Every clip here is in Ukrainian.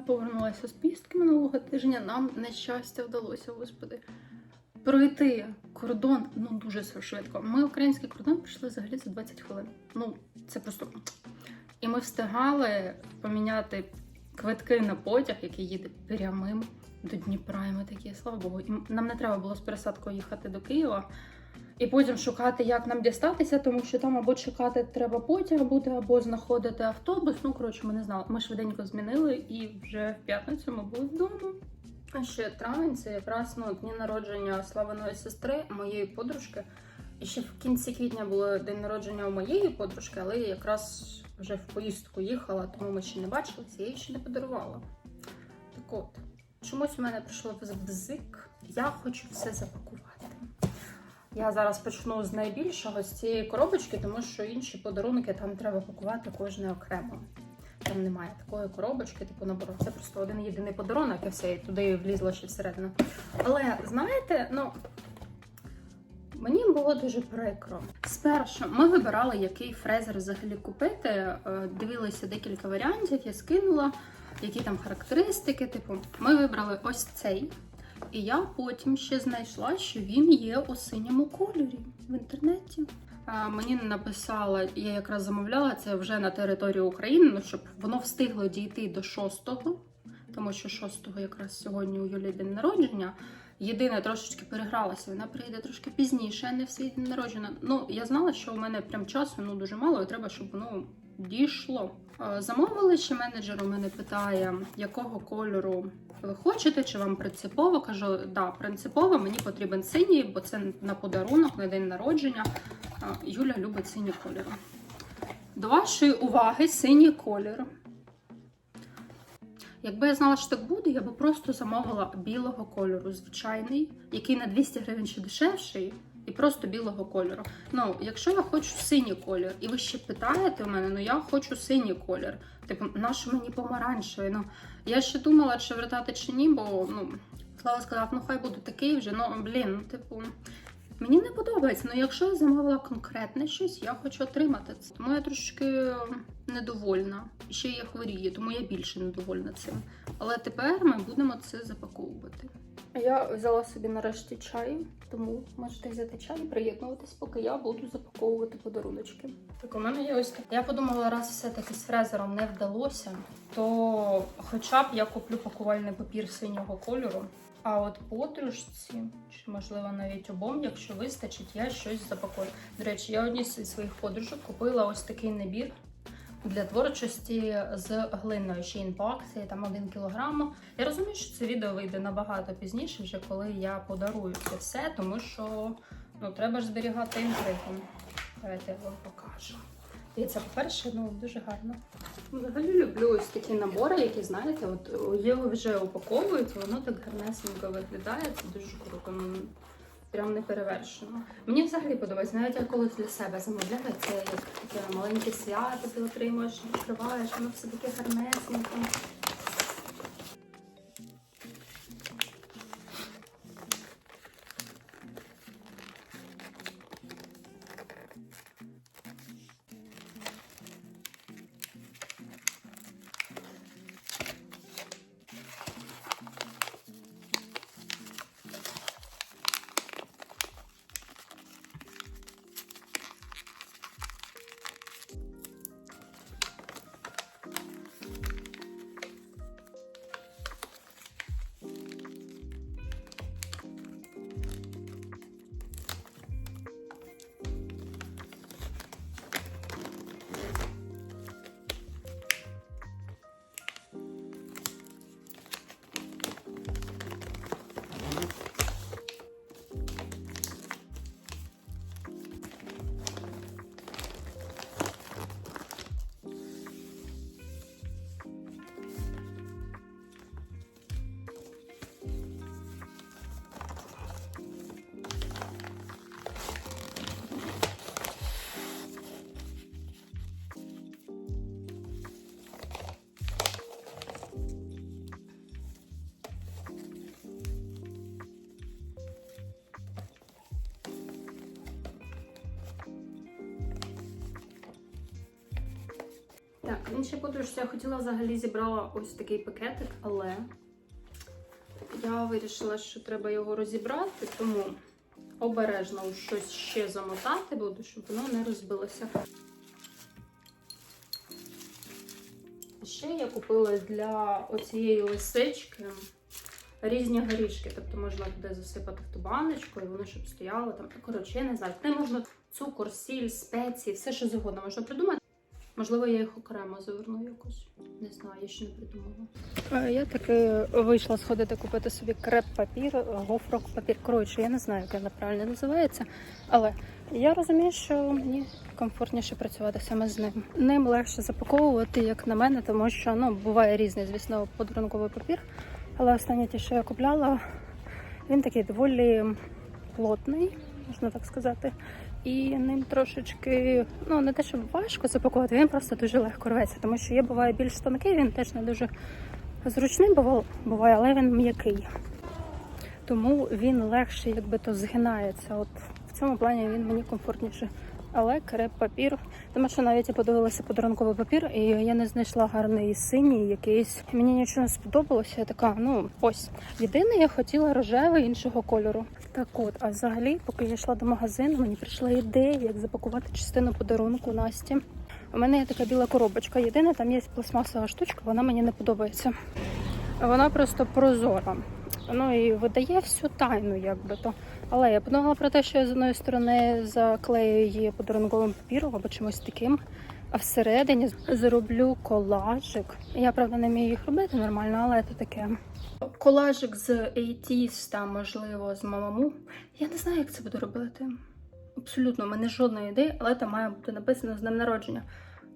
Повернулася з пістки минулого тижня. Нам на щастя вдалося, господи, пройти кордон ну дуже швидко. Ми український кордон пройшли взагалі за 20 хвилин. Ну, це просто. І ми встигали поміняти квитки на потяг, який їде прямим до Дніпра. І ми такі, слава Богу, і нам не треба було з пересадкою їхати до Києва. І потім шукати, як нам дістатися, тому що там або чекати треба потяг буде, або знаходити автобус. Ну, коротше, ми не знали. Ми швиденько змінили і вже в п'ятницю ми були вдома. А ще травень це якраз ну, дні народження славиної сестри, моєї подружки. І ще в кінці квітня було день народження у моєї подружки, але я якраз вже в поїздку їхала, тому ми ще не бачилися, я їй ще не подарувала. Так от, чомусь у мене прийшло бзик, я хочу все запакувати. Я зараз почну з найбільшого з цієї коробочки, тому що інші подарунки там треба пакувати кожне окремо. Там немає такої коробочки, типу набору. Це просто один єдиний подарунок, і все, і туди влізло ще всередину. Але знаєте, ну мені було дуже прикро. Спершу ми вибирали, який фрезер взагалі купити. е, Дивилися декілька варіантів, я скинула, які там характеристики. Типу, ми вибрали ось цей. І я потім ще знайшла, що він є у синьому кольорі в інтернеті. А, мені написала, я якраз замовляла це вже на території України, ну, щоб воно встигло дійти до 6-го, тому що 6-го якраз сьогодні у Юлі день народження. Єдине, трошечки перегралася, вона прийде трошки пізніше, не в свій день народження. Ну, я знала, що у мене прям часу ну, дуже мало, і треба, щоб воно дійшло. Замовили ще менеджер у мене питає, якого кольору ви хочете, чи вам принципово. Кажу, да, принципово мені потрібен синій, бо це на подарунок, на день народження. Юля любить синій колір. До вашої уваги, синій колір. Якби я знала, що так буде, я би просто замовила білого кольору, звичайний, який на 200 гривень ще дешевший, і просто білого кольору. Ну, якщо я хочу синій колір, і ви ще питаєте у мене, ну я хочу синій колір. Типу, наш мені помаранчевий. Ну, я ще думала, чи вертати чи ні, бо ну, Слава сказав, ну хай буде такий вже. Ну, блін, ну, типу. Мені не подобається, але якщо я замовила конкретне щось, я хочу отримати це. Тому я трошки недовольна. Ще я хворію, тому я більше недовольна цим. Але тепер ми будемо це запаковувати. Я взяла собі нарешті чай, тому можете взяти чай і приєднуватись, поки я буду запаковувати подаруночки. Так, у мене є ось таке. Я подумала, раз все-таки з фрезером не вдалося, то хоча б я куплю пакувальний папір синього кольору. А от подружці, чи можливо навіть обом, якщо вистачить, я щось запакую. До речі, я одній зі своїх подружок купила ось такий набір для творчості з глиною. Ще акції, там 1 кілограм. Я розумію, що це відео вийде набагато пізніше, вже коли я подарую це все, тому що ну, треба ж зберігати інтригу. Давайте я вам покажу. Це, по-перше, ну дуже гарно. Взагалі люблю ось такі набори, які, знаєте, от його вже упаковують, воно так гарнесенько виглядає. Це дуже круто. Ну, Прям не перевершено. Мені взагалі подобається, навіть я колись для себе замовляю, це як маленьке свято, ти отримуєш, відкриваєш, воно все таке гарнесеньке. Так, в іншій подорожці я хотіла взагалі зібрала ось такий пакетик, але я вирішила, що треба його розібрати, тому обережно щось ще замотати буду, щоб воно не розбилося. Ще я купила для оцієї лисички різні горішки. Тобто можна туди засипати в ту баночку, і воно щоб стояло там. Коротше, я не знаю. Туди можна цукор, сіль, спеції, все що завгодно можна придумати. Можливо, я їх окремо заверну якось. Не знаю, я ще не придумала. Я таки вийшла сходити купити собі креп-папір, гофрок папір. Коротше, я не знаю, як він правильно називається. Але я розумію, що мені комфортніше працювати саме з ним. Ним легше запаковувати, як на мене, тому що ну, буває різний, звісно, подарунковий папір. Але останнє ті, що я купляла, він такий доволі плотний, можна так сказати. І ним трошечки, ну не те, щоб важко запакувати, він просто дуже легко рветься, тому що є буває більш тонкий, він теж не дуже зручний буває, але він м'який. Тому він легше, якби то згинається. От в цьому плані він мені комфортніше. Але креп папір. Тому що навіть я подивилася подарунковий папір, і я не знайшла гарний синій якийсь. Мені нічого не сподобалося. Я така, ну ось. Єдине, я хотіла рожевий іншого кольору. Так от, а взагалі, поки я йшла до магазину, мені прийшла ідея, як запакувати частину подарунку Насті. У мене є така біла коробочка. Єдине, там є пластмасова штучка, вона мені не подобається. Вона просто прозора. Ну і видає всю тайну, якби то. Але я подумала про те, що я з одної сторони заклею її подарунковим папіром або чимось таким, а всередині зроблю колажик. Я правда не вмію їх робити нормально, але це таке. Колажик з 80, там, можливо, з мамаму. Я не знаю, як це буду робити. Абсолютно, у мене жодної ідеї, але там має бути написано з днем народження.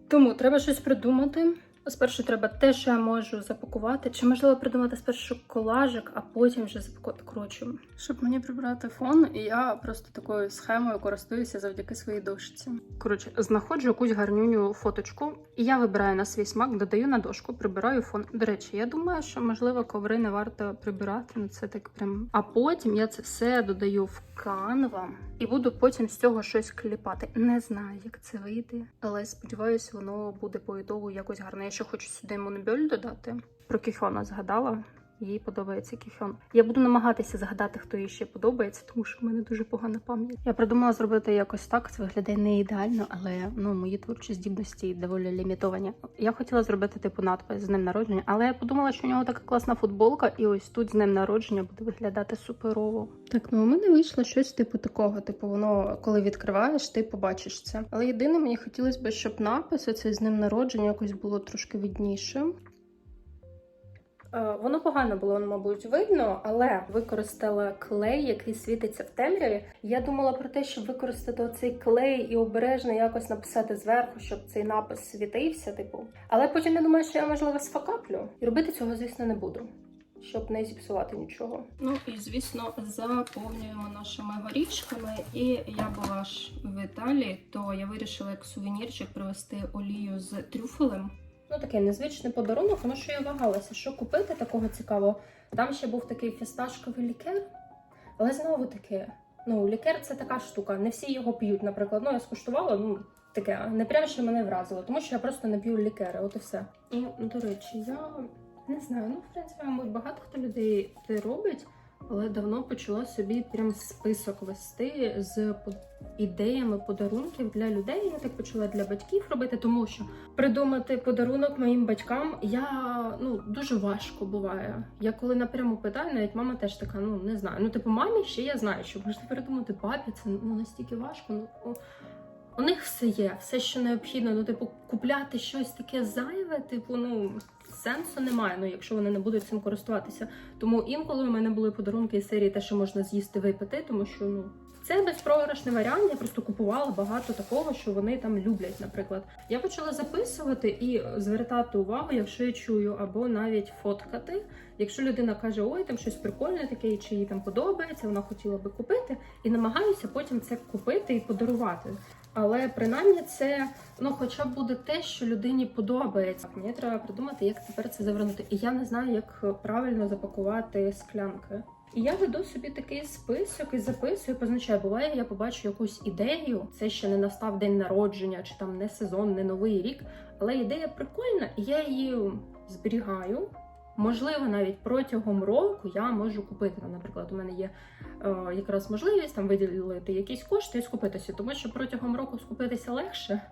Тому треба щось придумати. Спершу треба те, що я можу запакувати, чи можливо придумати спершу колажик, а потім вже запакувати коротше. Щоб мені прибрати фон, я просто такою схемою користуюся завдяки своїй дошці. Коротше, знаходжу якусь гарнюню фоточку, і я вибираю на свій смак, додаю на дошку, прибираю фон. До речі, я думаю, що можливо коври не варто прибирати, ну це так прям. А потім я це все додаю в Canva і буду потім з цього щось кліпати. Не знаю, як це вийде, але сподіваюся, воно буде по ітогу якось гарно. Ще хочу сюди монобель додати. Про кіхона згадала. Їй подобається кіхьон. Я буду намагатися згадати, хто їй ще подобається, тому що в мене дуже погана пам'ять. Я придумала зробити якось так. Це виглядає не ідеально, але ну мої творчі здібності доволі лімітовані. Я хотіла зробити типу надпис з ним народження, але я подумала, що у нього така класна футболка, і ось тут з ним народження буде виглядати суперово. Так, ну у мене вийшло щось типу такого. Типу, воно коли відкриваєш, ти побачиш це. Але єдине, мені хотілося б, щоб напис оцей з ним народження якось було трошки видніше. Е, Воно погано було, мабуть, видно, але використала клей, який світиться в темряві. Я думала про те, щоб використати оцей клей і обережно якось написати зверху, щоб цей напис світився, типу. Але потім я думаю, що я можливо сфакаплю. І робити цього, звісно, не буду. Щоб не зіпсувати нічого. Ну і звісно, заповнюємо нашими горішками. І я була ж в Італії, то я вирішила як сувенірчик привезти олію з трюфелем. Ну, такий незвичний подарунок, тому що я вагалася, що купити такого цікавого. Там ще був такий фісташковий лікер, але знову таки, ну, лікер це така штука. Не всі його п'ють, наприклад. Ну, я скуштувала, ну, таке, не прямо що мене вразило, тому що я просто не п'ю лікери, от і все. І, до речі, я не знаю, ну, в принципі, мабуть, багато хто людей це робить, але давно почала собі прям список вести з ідеями подарунків для людей. Я так почала для батьків робити, тому що придумати подарунок моїм батькам я ну дуже важко буває. Я коли напряму питаю, навіть мама теж така, ну не знаю. Ну, типу, мамі ще я знаю, що можна придумати папі, це ну настільки важко. Ну у них все є, все, що необхідно. Ну, типу, купляти щось таке зайве, типу, ну сенсу немає, ну якщо вони не будуть цим користуватися. Тому інколи у мене були подарунки із серії те, що можна з'їсти випити, тому що ну. Це безпрограшний варіант. Я просто купувала багато такого, що вони там люблять. Наприклад, я почала записувати і звертати увагу, якщо я чую, або навіть фоткати. Якщо людина каже, ой, там щось прикольне таке, чи їй там подобається, вона хотіла би купити, і намагаюся потім це купити і подарувати. Але принаймні це ну, хоча б буде те, що людині подобається. Мені треба придумати, як тепер це завернути. І я не знаю, як правильно запакувати склянки. І я веду собі такий список і записую, позначаю, буває, я побачу якусь ідею. Це ще не настав день народження, чи там не сезон, не новий рік. Але ідея прикольна, і я її зберігаю. Можливо, навіть протягом року я можу купити. Наприклад, у мене є е, якраз можливість там виділити якісь кошти і скупитися, тому що протягом року скупитися легше,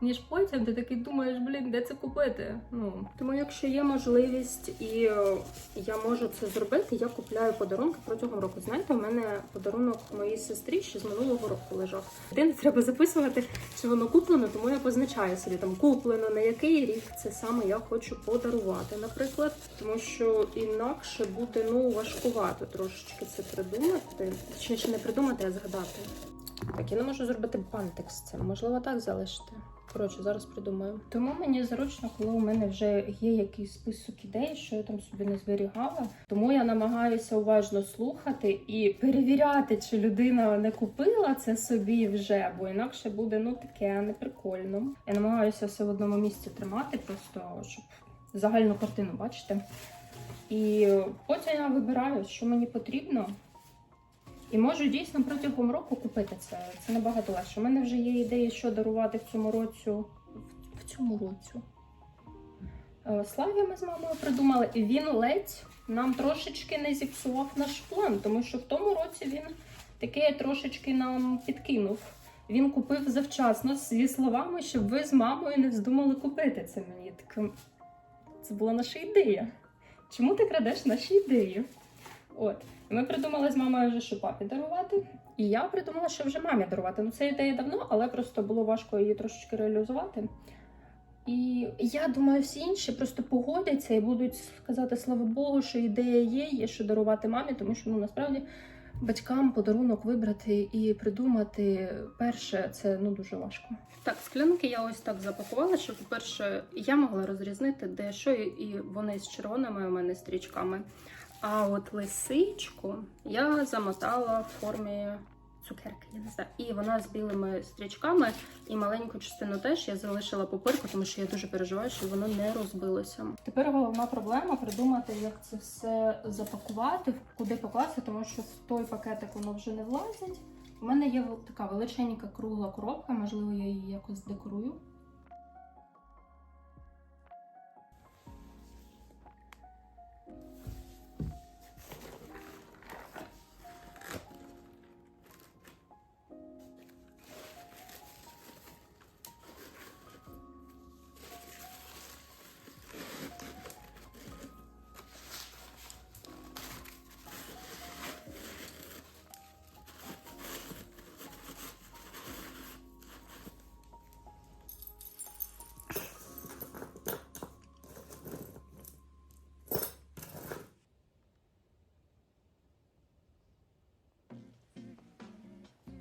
ніж потім ти такий думаєш, блін, де це купити? Ну тому, якщо є можливість і е, я можу це зробити, я купляю подарунки протягом року. Знаєте, у мене подарунок моїй сестрі ще з минулого року лежав. Де не треба записувати, чи воно куплено, тому я позначаю собі там куплено на який рік це саме я хочу подарувати, наприклад, тому що інакше буде ну важкувато трошечки це придумати. Чи не придумати, а згадати. Так, я не можу зробити бантик з цим. Можливо, так залишити. Коротше, зараз придумаю. Тому мені зручно, коли у мене вже є якийсь список ідей, що я там собі не зберігала. Тому я намагаюся уважно слухати і перевіряти, чи людина не купила це собі вже, бо інакше буде ну таке неприкольно. Я намагаюся все в одному місці тримати, просто щоб загальну картину бачити. І потім я вибираю, що мені потрібно. І можу дійсно протягом року купити це. Це набагато легше. У мене вже є ідеї, що дарувати в цьому році. В, цьому році. Е, Славі ми з мамою придумали, і він ледь нам трошечки не зіпсував наш план, тому що в тому році він таке трошечки нам підкинув. Він купив завчасно зі словами, щоб ви з мамою не вздумали купити це мені. Так, це була наша ідея. Чому ти крадеш наші ідеї? От. Ми придумали з мамою вже, що папі дарувати. І я придумала, що вже мамі дарувати. Ну, це ідея давно, але просто було важко її трошечки реалізувати. І я думаю, всі інші просто погодяться і будуть сказати, слава Богу, що ідея є, є що дарувати мамі, тому що ну насправді батькам подарунок вибрати і придумати перше це ну дуже важко. Так, склянки я ось так запакувала, щоб, по-перше, я могла розрізнити, де що, і вони з червоними у мене стрічками. А от лисичку я замотала в формі цукерки, я не знаю. І вона з білими стрічками, і маленьку частину теж я залишила пупирку, тому що я дуже переживаю, щоб воно не розбилося. Тепер головна проблема придумати, як це все запакувати, куди покласти, тому що в той пакетик воно вже не влазить. У мене є така величенька кругла коробка, можливо, я її якось декорую.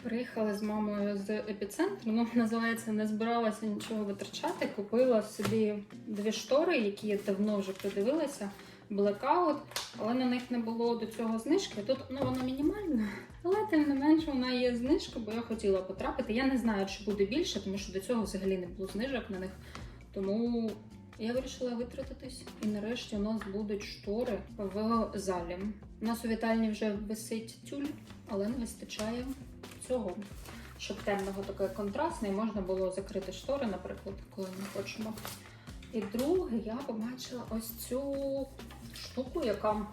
Приїхала з мамою з епіцентру. Ну, називається, не збиралася нічого витрачати. Купила собі дві штори, які я давно вже придивилася. Блекаут, але на них не було до цього знижки. Тут ну вона мінімальна, але тим не менше вона є знижка, бо я хотіла потрапити. Я не знаю, чи буде більше, тому що до цього взагалі не було знижок на них. Тому я вирішила витратитись. І нарешті у нас будуть штори в залі. У нас у вітальні вже висить тюль, але не вистачає цього, щоб темного таке контрастне, і можна було закрити штори, наприклад, коли ми хочемо. І друге, я побачила ось цю штуку, яка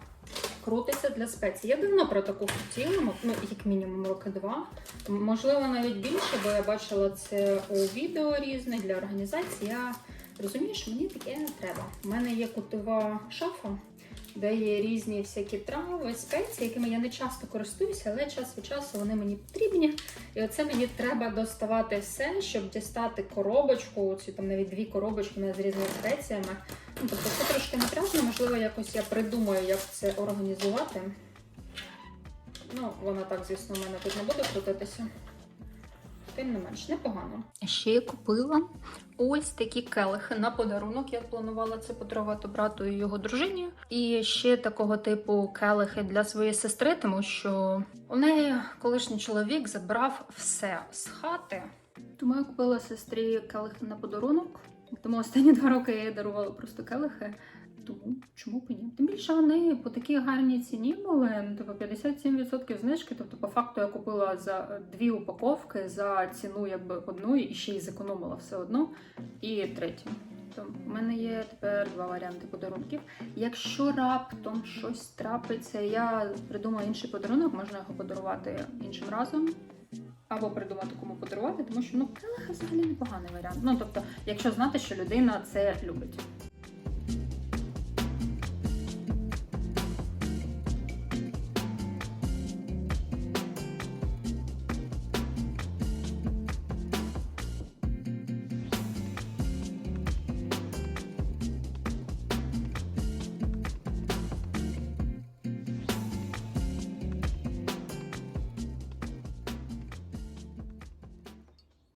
крутиться для спецій. Я давно про таку хотіла, ну, як мінімум роки два. Можливо, навіть більше, бо я бачила це у відео різних для організації. Я розумію, що мені таке не треба. У мене є кутова шафа, де є різні всякі трави, спеції, якими я не часто користуюся, але час від часу вони мені потрібні. І оце мені треба доставати все, щоб дістати коробочку, ці там навіть дві коробочки з різними спеціями. Ну, тобто це трошки напряжно, можливо, якось я придумаю, як це організувати. Ну, вона так, звісно, у мене тут не буде крутитися. Тим не менш, непогано. Ще я купила ось такі келихи на подарунок. Я планувала це подарувати брату і його дружині. І ще такого типу келихи для своєї сестри, тому що у неї колишній чоловік забрав все з хати. Тому я купила сестрі келихи на подарунок. Тому останні два роки я їй дарувала просто келихи. Тому чому б і ні? Тим більше вони по такій гарній ціні були, ну, типу 57% знижки. Тобто, по факту я купила за е, дві упаковки за ціну якби одної і ще й зекономила все одно. І третю. Тобто, у мене є тепер два варіанти подарунків. Якщо раптом щось трапиться, я придумаю інший подарунок, можна його подарувати іншим разом. Або придумати кому подарувати, тому що ну взагалі непоганий варіант. Ну тобто, якщо знати, що людина це любить.